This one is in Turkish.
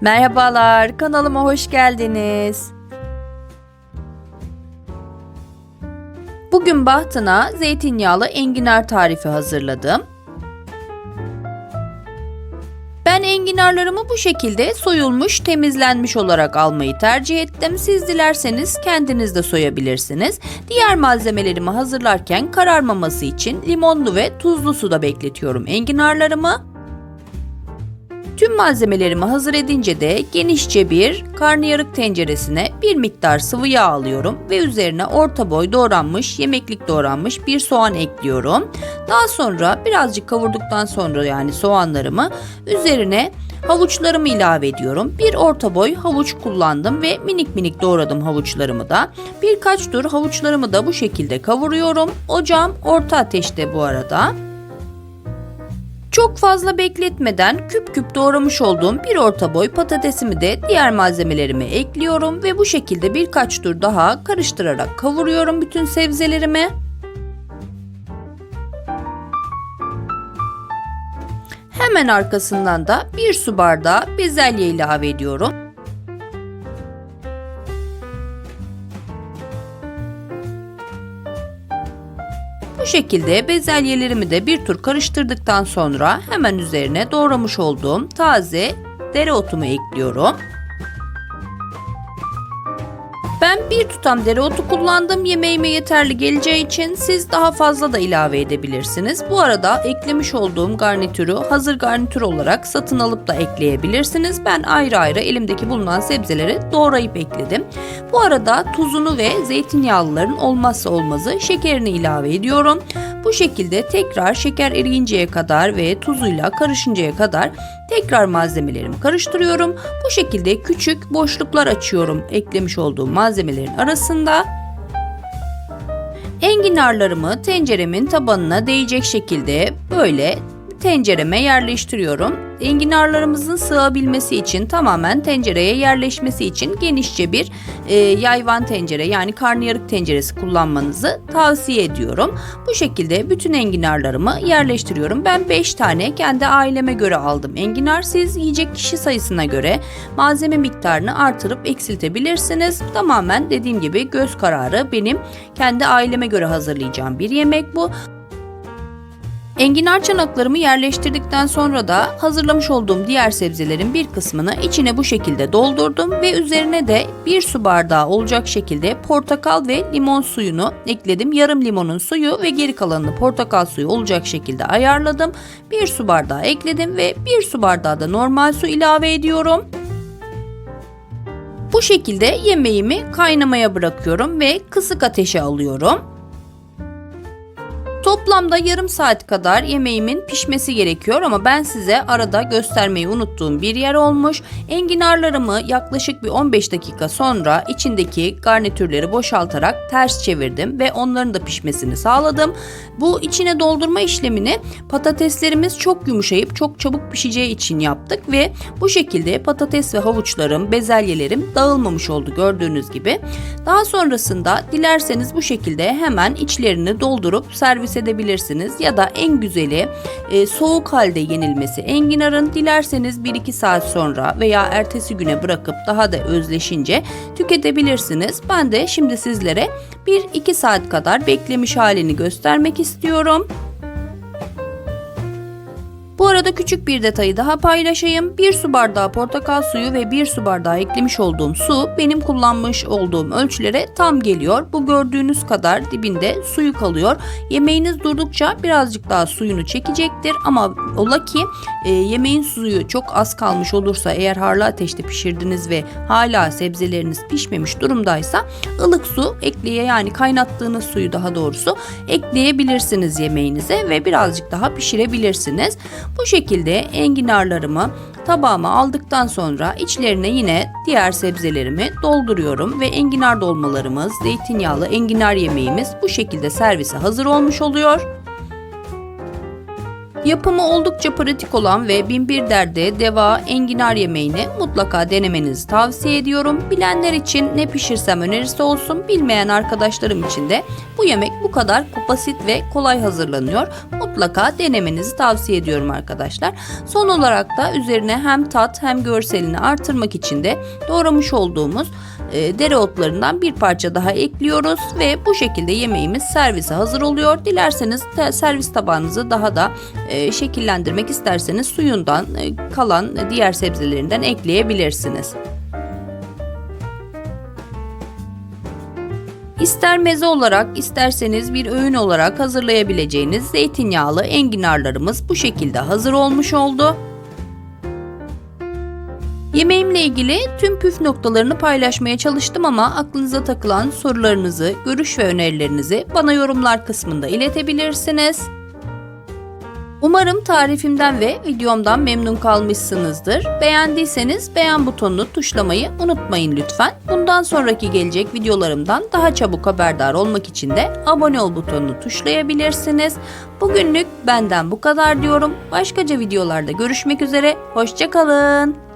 Merhabalar, kanalıma hoş geldiniz. Bugün bahtına zeytinyağlı enginar tarifi hazırladım. Ben enginarlarımı bu şekilde soyulmuş, temizlenmiş olarak almayı tercih ettim. Siz dilerseniz kendiniz de soyabilirsiniz. Diğer malzemelerimi hazırlarken kararmaması için limonlu ve tuzlu suda bekletiyorum enginarlarımı. Tüm malzemelerimi hazır edince de genişçe bir karnıyarık tenceresine bir miktar sıvı yağ alıyorum ve üzerine orta boy doğranmış, yemeklik doğranmış bir soğan ekliyorum. Daha sonra birazcık kavurduktan sonra yani soğanlarımı üzerine havuçlarımı ilave ediyorum. Bir orta boy havuç kullandım ve minik minik doğradım havuçlarımı da. Birkaç tur havuçlarımı da bu şekilde kavuruyorum. Ocağım orta ateşte bu arada. Çok fazla bekletmeden küp küp doğramış olduğum bir orta boy patatesimi de diğer malzemelerime ekliyorum ve bu şekilde birkaç tur daha karıştırarak kavuruyorum bütün sebzelerimi. Hemen arkasından da bir su bardağı bezelye ilave ediyorum. Şekilde bezelyelerimi de bir tur karıştırdıktan sonra hemen üzerine doğramış olduğum taze dereotumu ekliyorum. Ben bir tutam dereotu kullandım. Yemeğime yeterli geleceği için siz daha fazla da ilave edebilirsiniz. Bu arada eklemiş olduğum garnitürü hazır garnitür olarak satın alıp da ekleyebilirsiniz. Ben ayrı ayrı elimdeki bulunan sebzeleri doğrayıp ekledim. Bu arada tuzunu ve zeytinyağlıların olmazsa olmazı şekerini ilave ediyorum. Bu şekilde tekrar şeker eriyinceye kadar ve tuzuyla karışıncaya kadar tekrar malzemelerimi karıştırıyorum. Bu şekilde küçük boşluklar açıyorum eklemiş olduğum malzemelerin arasında. Enginarlarımı tenceremin tabanına değecek şekilde böyle tencereme yerleştiriyorum. Enginarlarımızın sığabilmesi için tamamen tencereye yerleşmesi için genişçe bir e, yayvan tencere yani karnıyarık tenceresi kullanmanızı tavsiye ediyorum. Bu şekilde bütün enginarlarımı yerleştiriyorum. Ben 5 tane kendi aileme göre aldım enginar. Siz yiyecek kişi sayısına göre malzeme miktarını artırıp eksiltebilirsiniz. Tamamen dediğim gibi göz kararı benim kendi aileme göre hazırlayacağım bir yemek bu. Enginar çanaklarımı yerleştirdikten sonra da hazırlamış olduğum diğer sebzelerin bir kısmını içine bu şekilde doldurdum ve üzerine de bir su bardağı olacak şekilde portakal ve limon suyunu ekledim. Yarım limonun suyu ve geri kalanını portakal suyu olacak şekilde ayarladım. Bir su bardağı ekledim ve bir su bardağı da normal su ilave ediyorum. Bu şekilde yemeğimi kaynamaya bırakıyorum ve kısık ateşe alıyorum. Toplamda yarım saat kadar yemeğimin pişmesi gerekiyor ama ben size arada göstermeyi unuttuğum bir yer olmuş. Enginarlarımı yaklaşık bir 15 dakika sonra içindeki garnitürleri boşaltarak ters çevirdim ve onların da pişmesini sağladım. Bu içine doldurma işlemini patateslerimiz çok yumuşayıp çok çabuk pişeceği için yaptık ve bu şekilde patates ve havuçlarım, bezelyelerim dağılmamış oldu gördüğünüz gibi. Daha sonrasında dilerseniz bu şekilde hemen içlerini doldurup servis edebilirsiniz ya da en güzeli e, soğuk halde yenilmesi enginarın dilerseniz 1-2 saat sonra veya ertesi güne bırakıp daha da özleşince tüketebilirsiniz. Ben de şimdi sizlere 1-2 saat kadar beklemiş halini göstermek istiyorum. Bu arada küçük bir detayı daha paylaşayım. Bir su bardağı portakal suyu ve bir su bardağı eklemiş olduğum su benim kullanmış olduğum ölçülere tam geliyor. Bu gördüğünüz kadar dibinde suyu kalıyor. Yemeğiniz durdukça birazcık daha suyunu çekecektir ama ola ki e, yemeğin suyu çok az kalmış olursa eğer harlı ateşte pişirdiniz ve hala sebzeleriniz pişmemiş durumdaysa ılık su ekleye yani kaynattığınız suyu daha doğrusu ekleyebilirsiniz yemeğinize ve birazcık daha pişirebilirsiniz. Bu şekilde enginarlarımı tabağıma aldıktan sonra içlerine yine diğer sebzelerimi dolduruyorum ve enginar dolmalarımız, zeytinyağlı enginar yemeğimiz bu şekilde servise hazır olmuş oluyor. Yapımı oldukça pratik olan ve binbir derde deva enginar yemeğini mutlaka denemenizi tavsiye ediyorum. Bilenler için ne pişirsem önerisi olsun, bilmeyen arkadaşlarım için de bu yemek bu kadar basit ve kolay hazırlanıyor. Mutlaka denemenizi tavsiye ediyorum arkadaşlar. Son olarak da üzerine hem tat hem görselini artırmak için de doğramış olduğumuz e, dereotlarından bir parça daha ekliyoruz ve bu şekilde yemeğimiz servise hazır oluyor. Dilerseniz servis tabağınızı daha da e, şekillendirmek isterseniz suyundan e, kalan diğer sebzelerinden ekleyebilirsiniz. İster meze olarak isterseniz bir öğün olarak hazırlayabileceğiniz zeytinyağlı enginarlarımız bu şekilde hazır olmuş oldu. Yemeğimle ilgili tüm püf noktalarını paylaşmaya çalıştım ama aklınıza takılan sorularınızı, görüş ve önerilerinizi bana yorumlar kısmında iletebilirsiniz. Umarım tarifimden ve videomdan memnun kalmışsınızdır. Beğendiyseniz beğen butonunu tuşlamayı unutmayın lütfen. Bundan sonraki gelecek videolarımdan daha çabuk haberdar olmak için de abone ol butonunu tuşlayabilirsiniz. Bugünlük benden bu kadar diyorum. Başkaca videolarda görüşmek üzere. Hoşçakalın.